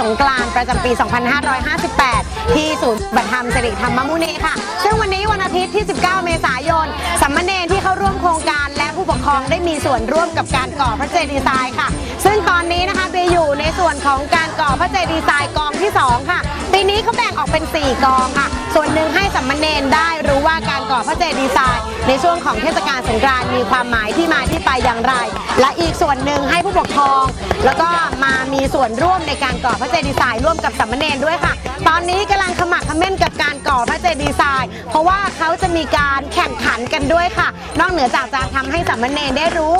สงกรานต์ประจำปี 2558 ที่ศูนย์บัตรธรรมสิริธรรมมุนีค่ะ ซึ่งวันนี้วันอาทิตย์ที่ 19 เมษายนสัมเนรที่เข้าร่วมโครงการและ ปกครองได้มีส่วนร่วมกับการก่อพระเจดีย์ทรายค่ะ ซึ่งตอนนี้นะคะเบอยู่ในส่วนของการก่อพระเจดีย์ทรายกองที่ 2 ค่ะ ปีนี้เขาแบ่งออกเป็น 4 กองค่ะ ส่วนหนึ่งให้สามมเณรได้รู้ว่าการก่อพระเจดีย์ทรายในช่วงของเทศกาลสงกรานต์มีความหมายที่มาที่ไปอย่างไร และอีกส่วนหนึ่งให้ผู้ปกครอง แล้วก็มามีส่วนร่วมในการก่อพระเจดีย์ทรายร่วมกับสามมเณรด้วยค่ะ ตอนนี้กำลังขมักขม้นกับการก่อพระเจดีย์ทรายเพราะว่าเขาจะมีการแข่งขันกันด้วยค่ะ นอกเหนือจากจะทำให้สามเณรได้รู้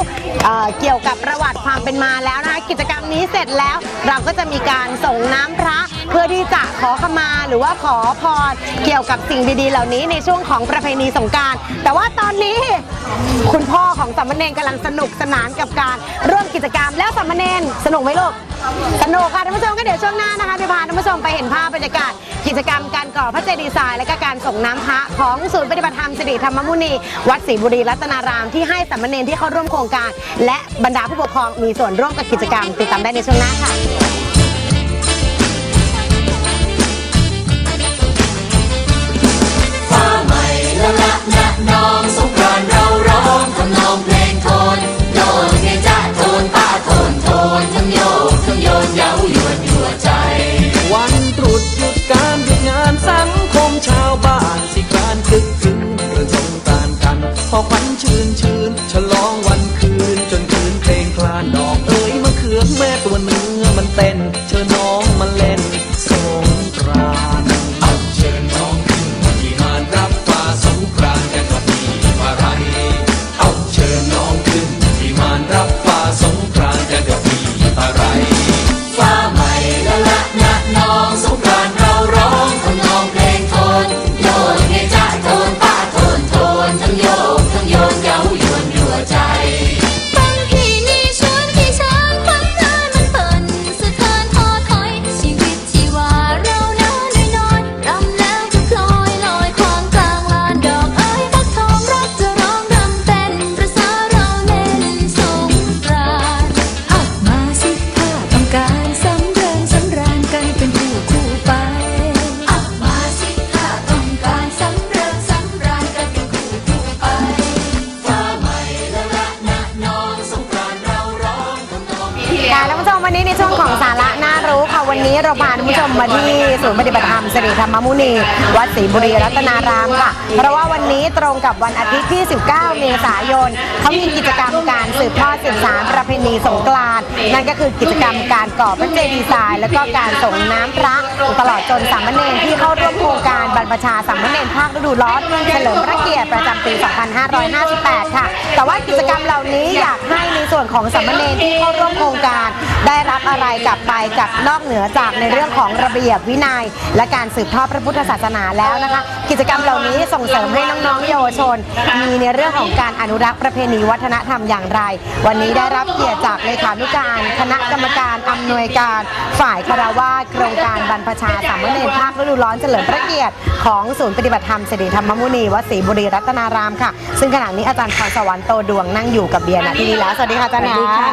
เเกี่ยวกับประวัติความเป็นมาแล้วนะคะกิจกรรมนี้เสร็จแล้ว เราก็จะมีการส่งน้ำพระเพื่อที่จะขอขมาหรือว่าขอพรเกี่ยวกับสิ่งดีๆ เหล่านี้ในช่วงของประเพณีสงการ แต่ว่าตอนนี้คุณพ่อของสามเณรกำลังสนุกสนานกับการร่วมกิจกรรมแล้วสามเณรสนุกไหมลูกสนุกค่ะท่านผู้ชมก็เดี๋ยวช่วงหน้านะคะจะพาท่านผู้ชมไปเห็นภาพบรรยากาศ กิจกรรมการก่อพระเจดีย์ทรายและก็การส่งน้ำพระของศูนย์ปฏิบัติธรรมสิริธรรมมุนี วัดศรีบุรีรัตนารามที่ให้สามเณรที่เข้าร่วมโครงการ และบรรดาผู้ปกครองมีส่วนร่วมกับกิจกรรมติดตามได้ในช่วงหน้าค่ะ เราพาท่านผู้ชมมาที่ศูนย์ปฏิบัติธรรมสิริธรรมมุนี วัดศรีบุรีรัตนารามค่ะ เพราะว่าวันนี้ตรงกับวันอาทิตย์ที่ 19 เมษายน เขามีกิจกรรมการสืบทอดสืบสารประเพณีสงกรานต์ นั่นก็คือกิจกรรมการก่อพระเจดีย์ทรายแล้วก็การส่งน้ำพระตลอดจนสามเณรที่เข้าร่วมโครงการบรรพชาสามเณรภาคฤดูร้อนเฉลิมพระเกียรติประจำปี 2558 ค่ะ แต่ว่ากิจกรรมเหล่านี้อยากให้ในส่วนของสามเณรที่เข้าร่วมโครงการ ได้รับอะไรกลับไปกับนอกเหนือจากในเรื่องของระเบียบวินัย และการสืบทอดพระพุทธศาสนาแล้วนะคะกิจกรรมเหล่านี้ส่งเสริมให้น้องๆเยาวชน มีในเรื่องของการอนุรักษ์ประเพณีวัฒนธรรมอย่างไร วันนี้ได้รับเกียรติจากเลขานุการคณะกรรมการอำนวยการ ฝ่ายคารวาสโครงการบรรพชาสามเณรภาคฤดูร้อนเฉลิมพระเกียรติของศูนย์ปฏิบัติธรรมสิริธรรมมุนีวัดศรีบุรีรัตนารามค่ะ ซึ่งขณะนี้อาจารย์พรสวรรค์โตดวงนั่งอยู่กับเบียร์ณที่นี้แล้วสวัสดีค่ะอาจารย์สวัสดีค่ะ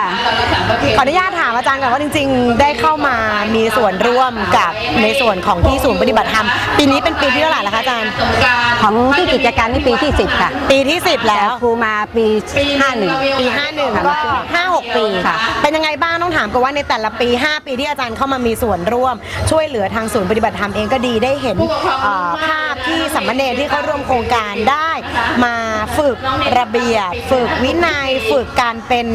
ขออนุญาตถามอาจารย์ก่อนว่าจริง ๆ ได้เข้ามามีส่วนร่วมกับในส่วนของที่ศูนย์ปฏิบัติธรรมปีนี้เป็นปีที่เท่าไหร่แล้วคะอาจารย์ของที่กิจการนี่ปีที่ 10 ค่ะปีที่ 10 แล้วครูมาปี 51 ปี 51 ก็ 5-6 ปีค่ะ เป็นยังไงบ้างต้องถามกันว่าในแต่ละปี 5 ปีที่อาจารย์เข้ามามีส่วนร่วม ช่วยเหลือทางศูนย์ปฏิบัติธรรมเองก็ดีได้เห็นเอ่อภาพที่สามเณรที่เขาร่วมโครงการได้มาฝึกระเบียบ ฝึกวินัยฝึกการเป็น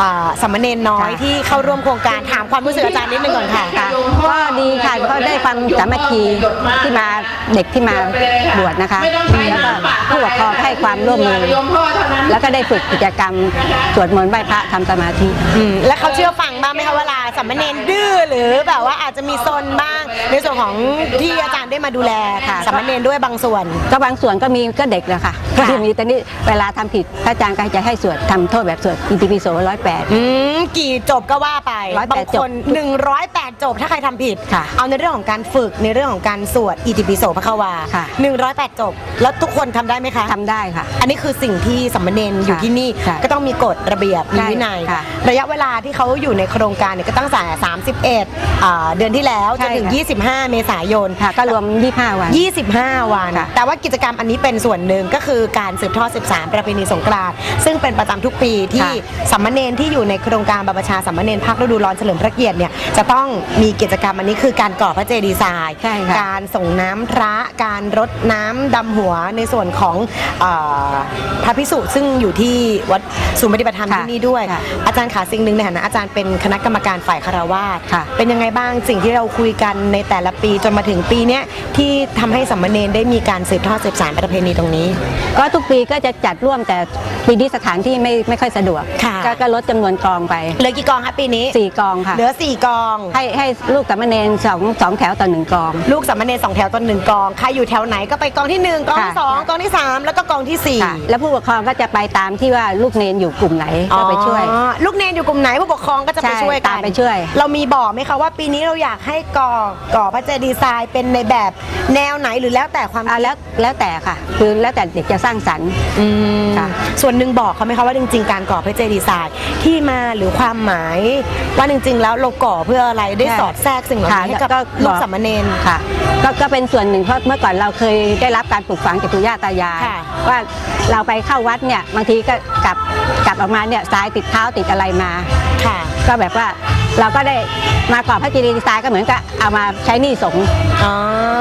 อ่าสามเณรน้อยค่ะที่เข้าร่วมโครงการถามความรู้สึกอาจารย์นิดนึงก่อนค่ะค่ะก็ดีค่ะก็ได้ความสามัคคีที่มาเด็กที่มาบวชนะคะแล้วก็ผู้ปกครองให้ความร่วมมือ แล้วก็ได้ฝึกกิจกรรมสวดมนต์ไหว้พระทำสมาธิอืมแล้วเขาเชื่อฟังบ้างไหมคะเวลาสามเณรดื้อหรือแบบว่าอาจจะมีซนบ้าง ในส่วนของที่อาจารย์ได้มาดูแลค่ะสามเณรด้วยบางส่วน ก็บางส่วนก็มีก็เด็กนะคะก็ค่ะมีแต่นี่เวลาทำผิดพระอาจารย์ก็จะให้สวดทำโทษแบบสวดอิติปิโสร้อยแปดอืมกี่จบก็ว่าไป108บางคน108จบถ้าใครทำผิดค่ะเอาในเรื่องของการฝึกในเรื่องของการสวดอิติปิโสพระควาค่ะ 108 จบ แล้วทุกคนทำได้ไหมคะทำได้ค่ะ อันนี้คือสิ่งที่สามเณรอยู่ที่นี่ค่ะก็ต้องมีกฎระเบียบมีใช่วินัยค่ะระยะเวลาที่เขาอยู่ในโครงการเนี่ยก็ตั้งแต่31อ่าเดือนที่แล้วจนถึงใช่ค่ะ 25 เมษายนค่ะ ก็รวม 25 วัน 25 วัน ค่ะ แต่ว่ากิจกรรมอันนี้เป็นส่วนหนึ่งก็คือการสืบทอดสืบสานประเพณีสงกรานต์ซึ่งเป็นประจำทุกปีที่ค่ะสามเณรที่อยู่ในโครงการบรรพชาสามเณรภาคฤดูร้อนเฉลิมพระเกียรติเนี่ยจะต้องมีกิจกรรมอันนี้คือการก่อพระเจดีย์ทราย ใช่ค่ะการส่งน้ำพระ การรดน้ำดำหัวในส่วนของเออพระพิสุซึ่งอยู่ที่วัดศูนย์ปฏิบัติธรรมค่ะที่นี่ด้วย ค่ะอาจารย์ขาสิ่งหนึ่งในฐานะอาจารย์เป็นคณะกรรมการฝ่ายคารวาสค่ะ เป็นยังไงบ้างสิ่งที่เราคุยกันในแต่ละปีจนมาถึงปีเนี้ยที่ทำให้สามเณรได้มีการสืบทอดสืบสานประเพณีตรงนี้ ก็ทุกปีก็จะจัดร่วมแต่ปีนี้สถานที่ไม่ไม่ค่อยสะดวกค่ะ ก็ก็ลดจำนวนกองไปเหลือกี่กองคะปีนี้4กองค่ะ เหลือสี่กอง ให้ให้ลูกสามเณรสองสองแถวต่อหนึ่งกอง ลูกสามเณรสองแถวต้นหนึ่งกอง ใครอยู่แถวไหนก็ไปกองที่หนึ่งกองที่ค่ะสองกองที่สามแล้วก็กองที่สี่ค่ะแล้วผู้ปกครองก็จะไปตามที่ว่าลูกเนนอยู่กลุ่มไหนก็ไปช่วย อ๋อลูกเนนอยู่กลุ่มไหนผู้ปกครองก็จะไปใช่ช่วยกันตามไปช่วย เรามีบอกไหมคะว่าปีนี้เราอยากให้ก่อก่อพระเจดีย์ทรายเป็นในแบบแนวไหนหรือแล้วแต่ความอะแล้วแล้วแต่ค่ะ คือแล้วแต่เด็กจะสร้างสรรค์ อืมค่ะ ส่วนหนึ่งบอกเขาไหมคะว่าจริงๆ การก่อพระเจดีย์ทรายที่มาหรือความหมาย ว่าจริงๆ แล้วเราก่อเพื่ออะไรได้สอดแทรกสิ่งเหล่าค่ะนี้ให้กับก็ลูบกอสามเณร ค่ะก็ก็เป็นส่วนหนึ่งเพราะเมื่อก่อนเราเคยได้รับการปลูกฝังจากปู่ย่าตายายค่ะว่าเราไปเข้าวัดเนี่ยบางทีก็กลับกลับออกมาเนี่ยสายติดเท้าติดอะไรมา ค่ะ ก็แบบว่าเราก็ได้มาก่อพระเจดีย์ทรายก็เหมือนกับเอามาใช้หนี้สงฆ์ อ๋อ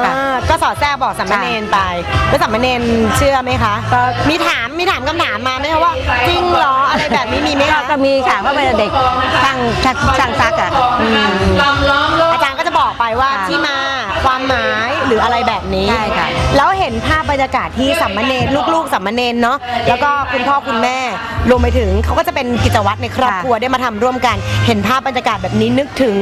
ค่ะก็สอดแทรกบอกสามเณรไป แล้วสามเณรเชื่อไหมคะ ก็ มีถาม มีถามคำถามมาไหมคะว่า จริงเหรอ อะไรแบบนี้มีไหมก็คะก็มีค่ะเพราะเป็นเด็กช่างช่างช่างซักอะ อาจารย์ก็จะบอกไปว่าค่ะที่มา ความหมายห รืออะไรแบบนี้ใช่ค่ะ แล้วเห็นภาพบรรยากาศที่สัมมเนรลูกๆสัมมเนรเนาะแล้วก็คุณพ่อคุณแม่รวมไปถึงเขาก็จะเป็นกิจวัตรในครอบครัวได้มาทำร่วมกัน เห็นภาพบรรยากาศแบบนี้นึกถึง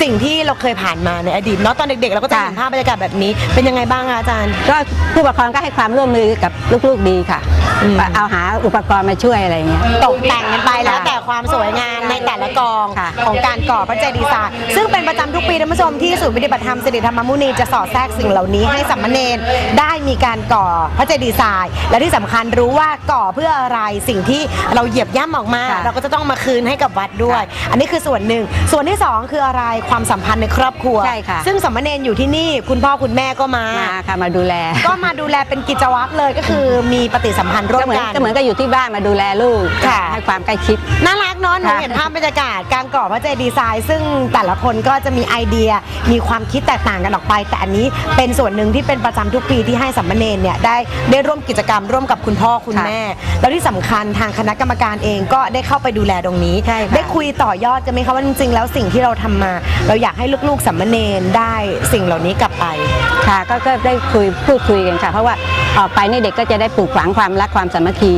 สิ่งที่เราเคยผ่านมาในอดีตเนาะตอนเด็กๆเราก็จะเห็นภาพบรรยากาศแบบนี้เป็นยังไงบ้างคะอาจารย์ ก็ผู้ปกครองก็ให้ความร่วมมือกับลูกๆดีค่ะอืมเอาหาอุปกรณ์มาช่วยอะไรอย่างเงี้ยตกแต่งกันไปแล้วค่ะแต่ความสวยงามในแต่ละกองค่ะของการก่อพระเจดีย์ทรายซึ่งเป็นประจำทุกปีท่านผู้ชมที่ศูนย์ปฏิบัติธรรมสิริธรรมมุนีจะสอดแทรกสิ่งเหล่านี้ให้สัมมเนรได้มีการก่อพระเจดีย์ทราย และที่สำคัญรู้ว่าก่อเพื่ออะไรสิ่งที่เราเหยียบย่ำออกมา ค่ะเราก็จะต้องมาคืนให้กับวัดด้วย อันนี้คือส่วนหนึ่ง ส่วนที่สองคืออะไรความสัมพันธ์ในครอบครัว ใช่ค่ะ ซึ่งสัมมเนรอยู่ที่นี่คุณพ่อคุณแม่ก็มา มาค่ะมาดูแลก็มาดูแลเป็นกิจวัตรเลยก็คือมีปฏิสัมพันธ์ร่วก็มเหมือนกัน ก็เหมือนกับอยู่ที่บ้านมาดูแลลูกค่ะ ให้ความใกล้ชิด น่ารักเนาะหนูค่ะเห็นภาพบรรยากาศการก่อพระเจดีย์ทรายซึ่งแต่ละคนก็จะมีไอเดียมีความคิดแตกต่างกันออกไป แต่อันนี้เป็นส่วนหนึ่งที่เป็นประจำทุกปีที่ให้สัมมเนรเนี่ยได้ได้ร่วมกิจกรรมร่วมกับคุณพ่อคุณค่ะแม่ แล้วที่สำคัญทางคณะกรรมการเองก็ได้เข้าไปดูแลตรงนี้ใช่ค่ะได้คุยต่อยอดกันไหมคะว่าจริงๆแล้วสิ่งที่เราทำมา เราอยากให้ลูกๆสัมมเนรได้สิ่งเหล่านี้กลับไปค่ะก็ก็ได้คุยพูดคุยกันค่ะ เพราะว่าออกไปนี่เด็กก็จะได้ปลูกฝังความรักความสามัคคี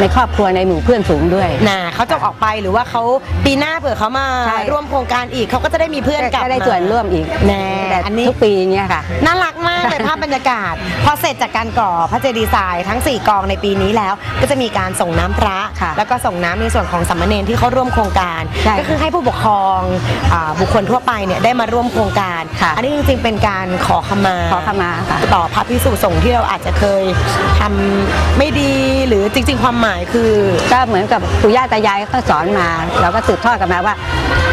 ในครอบครัวในหมู่เพื่อนฝูงด้วยน่ะเขาจะออกไปหรือว่าเขาปีหน้าเผื่อเขามาใช่ร่วมโครงการอีกเขาก็จะได้มีเพื่อนกลับก็ได้มาส่วนร่วมอีกแน่แต่อันนี้ทุกปีเนี่ยค่ะ น่ารักมากเลยภาพบรรยากาศพอเสร็จจากการก่อพระเจดีย์ทรายทั้ง 4 กองในปีนี้แล้ว ก็จะมีการส่งน้ำพระ ค่ะแล้วก็ส่งน้ำในส่วนของสัมมเนรที่เขาร่วมโครงการ ใช่ก็คือให้ผู้ปกครองอ่าบุคคลทั่วไปเนี่ยได้มาร่วมโครงการ ค่ะ อันนี้จริงๆเป็นการขอขมา ขอขมาค่ะ ต่อพระพิสุสงฆ์ที่เราอาจจะเคยทำไม่ดีหรือจริง ๆ ความหมายคือ ก็เหมือนกับปู่ย่าตายายก็สอนมา เราก็สืบทอดกันมาว่า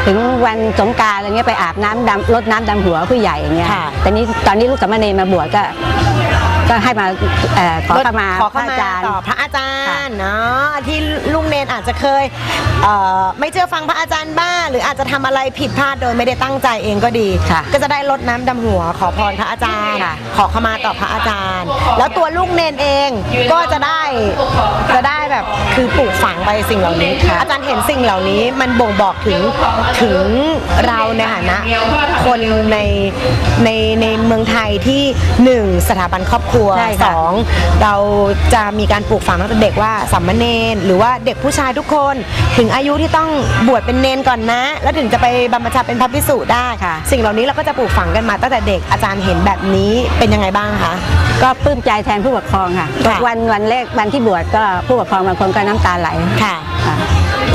ถึงวันสงกรารอะไรเงี้ยไปอาบน้ำดำรดน้ำดำหัวผู้ใหญ่อย่างเงี้ยค่ะ แต่นี้ตอนนี้ลูกสามเณรมาบวชก็ ก็ให้มาเอ่อขอขมาขอพเข้าระมาอาจารย์ ต่อพระอาจารค่ะย์เนาะที่ลุงเนนอาจจะเคยเอ่อไม่เชื่อฟังพระอาจารย์บ้างหรืออาจจะทำอะไรผิดพลาดโดยไม่ได้ตั้งใจเองก็ดี ค่ะก็จะได้ลดน้ำดำหัว ขอพรพระอาจารย์ ค่ะ ขอเข้ามาต่อพระอาจารย์ แล้วตัวลูกเนนเองก็จะได้จะได้แบบคือปลูกฝังไปสิ่งเหล่านี้อาจารย์เห็นสิ่งเหล่านี้มันบ่งบอกถึงถึงเราในฐานะคนในในในเมืองไทยที่หนึ่งสถาบันครอบครัวใช่สค่ะองเราจะมีการปลูกฝังตั้งแต่เด็กว่าสัมมาเนนหรือว่าเด็กผู้ชายทุกคน ถึงอายุที่ต้องบวชเป็นเนนก่อนนะ แล้วถึงจะไปบรรพชาเป็นพระภิกษุได้ ค่ะ สิ่งเหล่านี้เราก็จะปลูกฝังกันมาตั้งแต่เด็กอาจารย์เห็นแบบนี้เป็นยังไงบ้างคะ ก็ปลื้มใจแทนผู้ปกครองค่ะ ค่ะ วันวันแรกวันที่บวชก็ผู้ปกครองบางคนก็น้ำตาไหลค่ะ ค่ะ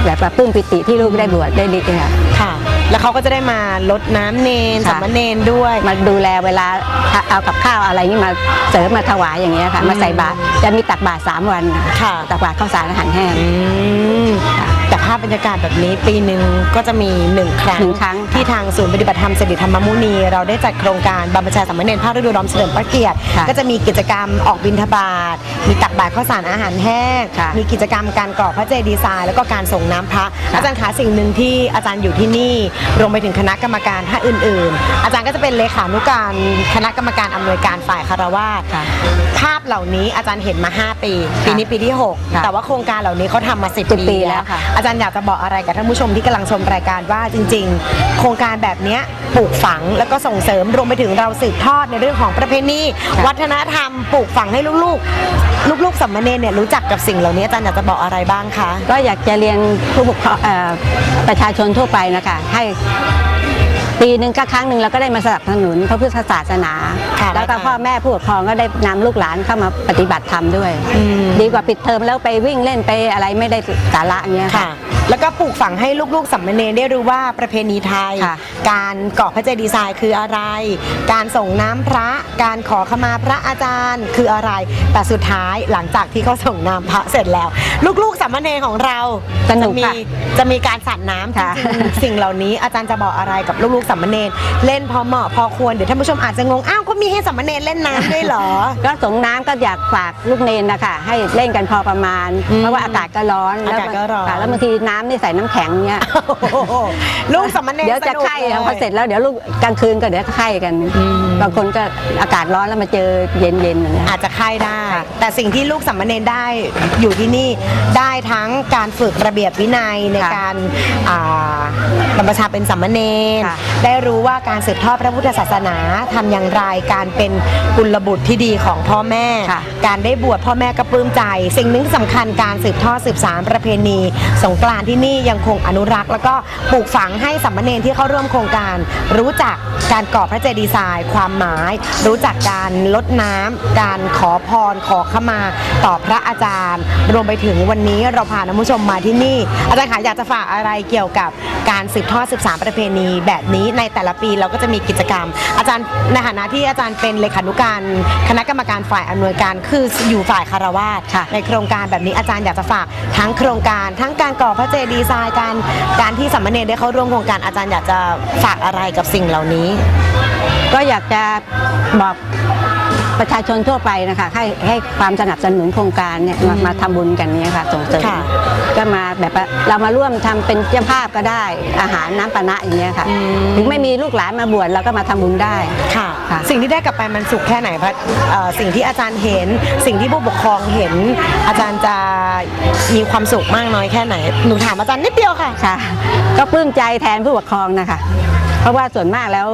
แบบว่าปลื้มปิติที่ลูกได้บวชได้ดีค่ะ ค่ะ แล้วเขาก็จะได้มาลดน้ำเนนค่ะสัมมาเนนด้วย มาดูแลเวลาเอากับข้าวอะไรนี่มาเสริมมาถวายอย่างเงี้ยค่ะอืมมาใส่บาตรจะมีตักบาตรสามวันค่ะ ตักบาตรข้าวสารอาหารแห้ง อืม แต่ภาพบรรยากาศแบบนี้ปีหนึ่งก็จะมีหนึ่งครั้งหนึ่งครั้งที่ทางศูนย์ปฏิบัติธรรมสิริธรรมมุนี เราได้จัดโครงการบรรพชาสามเณรภาคฤดูร้อนเฉลิมพระเกียรติค่ะก็จะมีกิจกรรมออกบิณฑบาตมีตักบาตรข้าวสารอาหารแห้งค่ะมีกิจกรรมการก่อพระเจดีย์ทรายแล้วก็การส่งน้ำพระค่ะอาจารย์ขาสิ่งหนึ่งที่อาจารย์อยู่ที่นี่ รวมไปถึงคณะกรรมการท่านอื่น ๆ อาจารย์ก็จะเป็นเลขานุการคณะกรรมการอำนวยการฝ่ายคารวาสค่ะภาพเหล่านี้อาจารย์เห็นมา 5 ปี ปีนี้ปีที่6ค่ะแต่ว่าโครงการเหล่านี้เขาทำมา 10 10ปีปีแล้แล้ววค่ะอาจารย์อยากจะบอกอะไรกับท่านผู้ชมที่กำลังชมรายการว่าจริง ๆ โครงการแบบเนี้ยปลูกฝังแล้วก็ส่งเสริมรวมไปถึงเราสืบทอดในเรื่องของประเพณีค่ะ วัฒนธรรมปลูกฝังให้ลูกๆ ลูกๆสัมมาเนรเนี่ยรู้จักกับสิ่งเหล่านี้อาจารย์อยากจะบอกอะไรบ้างคะ ก็อยากจะเรียนผู้ปกครองเอ่อประชาชนทั่วไปนะคะให้ ปีหนึ่งก็ครั้งหนึ่งเราก็ได้มาสนับสนุนพระพุทธศาสนา ค่ะแล้วก็พ่อแม่ผู้ปกครองก็ได้นำลูกหลานเข้ามาปฏิบัติธรรมด้วย อืม ดีกว่าปิดเทอมแล้วไปวิ่งเล่นไปอะไรไม่ได้สาระอย่างเงี้ยค่ะ แล้วก็ปลูกฝังให้ลูกๆสัมมาเนรได้รู้ว่าประเพณีไทย ค่ะการก่อพระเจดีย์ทรายคืออะไร การส่งน้ำพระ การขอขมาพระอาจารย์คืออะไร แต่สุดท้ายหลังจากที่เขาส่งน้ำพระเสร็จแล้ว ลูกๆสัมมาเนรของเราสนุจะกมีค่ะจะมีการสัตว์น้ำจค่ะริงๆสิ่งเหล่านี้อาจารย์จะบอกอะไรกับลูกๆสัมมาเนรเล่นพอเหมาะพอควรเดี๋ยวท่านผู้ชมอาจจะงงอ้าวก็มีให้สัมมาเนรเล่นน้ำด้วยเหรอ ก็สงน้ำก็อยากฝากลูกเนนนะคะให้เล่นกันพอประมาณ อืมเพราะว่าอากาศก็ร้อนอากาศก็ร้อน ค่ะแล้วบางทีน้ำนี่ใส่น้ำแข็งเนี้ยโอ้โหลูกสัมมาเนรเดี๋ยวจะสนุกไข้ลยพอเสร็จแล้วเดี๋ยวลูกกลางคืนก็เดี๋ยวไข้กันอืมบางคนก็อากาศร้อนแล้วมาเจอเย็นๆอย่างเงี้ยอาจจะค่ายได้ค่ะแต่สิ่งที่ลูกสัมมาเนรได้อยู่ที่นี่ได้ทั้งการฝึกระเบียบวินัยในค่ะการอ่าบรรพชาเป็นสัมมาเนรค่ะได้รู้ว่าการสืบทอดพระพุทธศาสนาทำอย่างไรการเป็นกุลบุตรที่ดีของพ่อแม่ค่ะการได้บวชพ่อแม่ก็ปลื้มใจ สิ่งหนึ่งที่สำคัญการสืบทอดสืบสานประเพณีสงกรานต์ที่นี่ยังคงอนุรักษ์ แล้วก็ปลูกฝังให้สัมมาเนรที่เข้าร่วมโครงการ รู้จักการก่อพระเจดีย์ทราย ความหมาย รู้จักการลดน้ำการขอพรขอขมาต่อพระอาจารย์ รวมไปถึงวันนี้เราพาท่านผู้ชมมาที่นี่ อาจารย์คะอยากจะฝากอะไรเกี่ยวกับการสืบทอดสืบสานประเพณีแบบนี้ในแต่ละปีเราก็จะมีกิจกรรม อาจารย์ในฐานะที่อาจารย์เป็นเลขานุการ คณะกรรมการฝ่ายอำนวยการคืออยู่ฝ่ายคารวาสค่ะในโครงการแบบนี้อาจารย์อยากจะฝากทั้งโครงการ ทั้งการก่อพระเจดีไซน์การการที่สัมมาเนรได้เข้าร่วมโครงการอาจารย์อยากจะฝากอะไรกับสิ่งเหล่านี้ ก็อยากจะบอก ประชาชนทั่วไปนะคะให้ให้ความสนับสนุนโครงการเนี่ยมามาทำบุญกันเนี่ยค่ะส่งเสริมค่ะ ก็มาแบบว่าเรามาร่วมทำเป็นเจ้าภาพก็ได้อาหารน้ำปานะอย่างเงี้ยค่ะ อืม ถึงไม่มีลูกหลานมาบวชเราก็มาทำบุญได้ ค่ะ ค่ะ สิ่งที่ได้กลับไปมันสุขแค่ไหนพระเอ่อสิ่งที่อาจารย์เห็น สิ่งที่ผู้ปกครองเห็น อาจารย์จะมีความสุขมากน้อยแค่ไหน หนูถามอาจารย์นิดเดียวค่ะ ค่ะ ก็ปลื้มใจแทนผู้ปกครองนะคะเพ ราะว่าส่วนมากแล้ว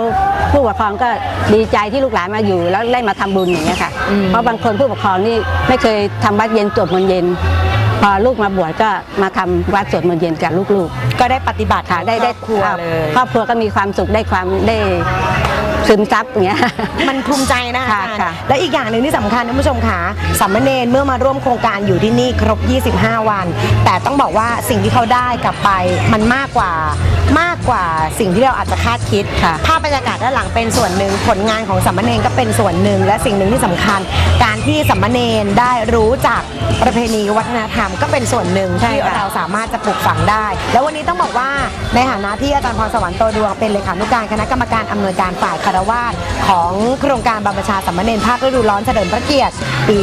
ผู้ปกครองก็ดีใจที่ลูกหลานมาอยู่ แล้วได้มาทำบุญอย่างเงี้ยค่ะ อืม เพราะบางคนผู้ปกครองนี่ไม่เคยทำวัดเย็นสวดมนต์เย็น พอลูกมาบวชก็มาทำวัดสวดมนต์เย็นกับลูกๆ ก็ได้ปฏิบัติค่ะได้ได้ครอบครัวเลย ครอบครัวก็มีความสุขได้ความได้ ซึมซับอย่างเงี้ย มันภูมิใจนะอาค่ะจารย์ค่ะและอีกอย่างหนึ่งที่สำคัญท่านผู้ชมค่ะสัมมเนรเมื่อมาร่วมโครงการอยู่ที่นี่ครบ 25 วัน แต่ต้องบอกว่าสิ่งที่เขาได้กลับไปมันมากกว่ามากกว่าสิ่งที่เราอาจจะคาดคิดค่ะ ภาพบรรยากาศด้านหลังเป็นส่วนหนึ่งผลงานของสัมมเนรก็เป็นส่วนหนึ่ง และสิ่งหนึ่งที่สำคัญ การที่สัมมเนรได้รู้จักประเพณีวัฒนธรรมก็เป็นส่วนหนึ่งใช่ที่ค่ะ เรา สามารถจะปลูกฝังได้ แล้ววันนี้ต้องบอกว่าในฐานะที่อาจารย์พรสวรรค์โตดวงเป็นเลขานุการคณะกรรมการอำนวยการฝ่ายคารารวาสของโครงการบรรพชาสัมมเนรภาคฤดูร้อนเฉลิมพระเกียรติปี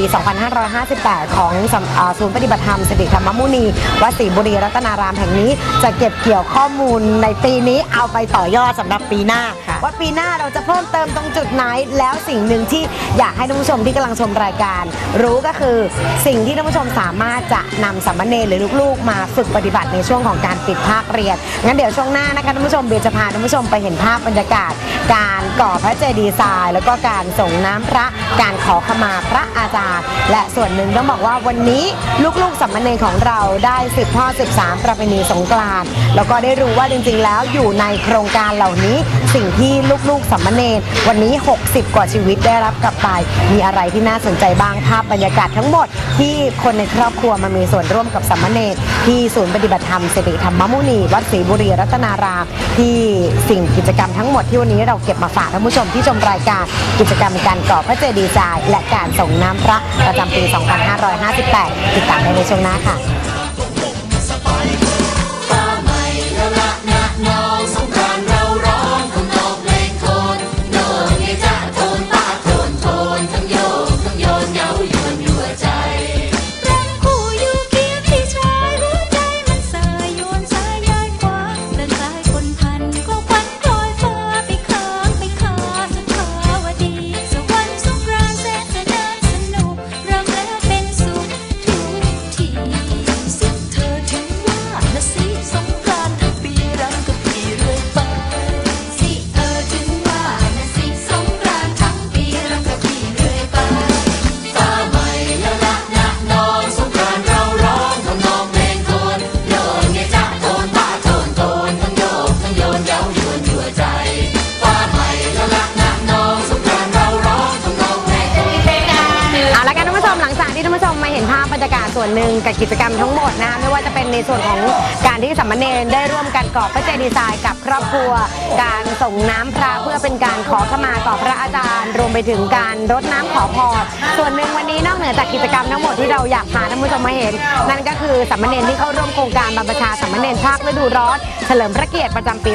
2558 ของสำอ่าศูนย์ปฏิบัติธรรมสิริธรรมมุนีวัดศรีบุรีรัตนารามแห่งนี้ จะเก็บเกี่ยวข้อมูลในปีนี้เอาไปต่อยอดสำหรับปีหน้าค่ะว่าปีหน้าเราจะเพิ่มเติมตรงจุดไหน แล้วสิ่งหนึ่งที่อยากให้ท่านผู้ชมที่กำลังชมรายการ รู้ก็คือสิ่งที่ท่านผู้ชมสามารถจะนำสามเณรหรือลูกๆ มาฝึกปฏิบัติในช่วงของการปิดภาคเรียนงั้นเดี๋ยวช่วงหน้านะคะท่านผู้ชมเบียร์จะพาท่านผู้ชมไปเห็นภาพบรรยากาศการก่อพระเจดีย์ทราย แล้วก็การส่งน้ำพระการขอขมาพระอาจารย์ และส่วนหนึ่งต้องบอกว่าวันนี้ลูกๆสามมเณรของเราได้สืบทอดสืบสานประเพณีสงกรานต์แล้วก็ได้รู้ว่าจริงๆ แล้วอยู่ในโครงการเหล่านี้ สิ่งที่ลูกๆสามมเณรวันนี้ 60 กว่าชีวิตได้รับกลับไป มีอะไรที่น่าสนใจบ้างภาพบรรยากาศทั้งหมด ที่คนในครอบครัวมามีส่วนร่วมกับสามมเณรที่ศูนย์ปฏิบัติธรรมสิริธรรมมุนี วัดศรีบุรีรัตนารามที่สิ่งกิจกรรมทั้งหมดที่วันนี้เราเก็บมาฝากท่านผู้ชมที่ชมรายการกิจกรรมการก่อพระเจดีย์ทรายและการส่งน้ำพระประจำปี 2558 ติดตามได้ในช่วงหน้าค่ะ หลังจากที่ท่านผู้ชมมาเห็นภาพบรรยากาศส่วนหนึ่งกับกิจกรรมทั้งหมดนะคะไม่ว่าจะเป็นในส่วนของการที่สามเณรได้ร่วมกันก่อพระเจดีย์ทรายกับครอบครัว การส่งน้ำพระเพื่อเป็นการขอขมาต่อพระอาจารย์ รวมไปถึงการรดน้ำขอพรส่วนหนึ่งวันนี้นอกเหนือจากกิจกรรมทั้งหมดที่เราอยากพาท่านผู้ชมมาเห็น นั่นก็คือสามเณรที่เข้าร่วมโครงการบรรพชาสามเณรภาคฤดูร้อนเฉลิมพระเกียรติประจำปี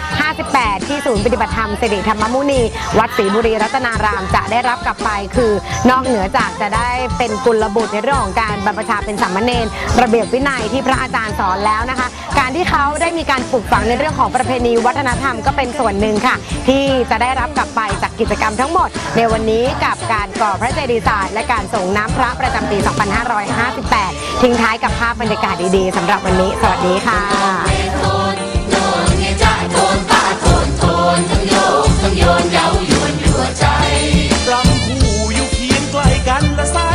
2558 ที่ศูนย์ปฏิบัติธรรมสิริธรรมมุนี วัดศรีบุรีรัตนารามจะได้รับกลับไปคือนอกเหนือจากจะได้เป็นกุลบุตรในเรื่องของการบรรพชาเป็นสามเณรระเบียบวินัยที่พระอาจารย์สอนแล้วนะคะ การที่เขาได้มีการปลูกฝังในเรื่องของประเพณีวัฒนธรรมก็เป็นส่วนหนึ่งค่ะ ที่จะได้รับกลับไปจากกิจกรรมทั้งหมด ในวันนี้กับการก่อพระเจดีย์ทรายและการส่งน้ำพระประจำปี 2558 ทิ้งท้ายกับภาพบรรยากาศดีๆสำหรับวันนี้ สวัสดีค่ะโยนไงโทนป้าโทนโทนทั้งโยกทั้งโยนเย้ายวนยั่วใจ ganda sa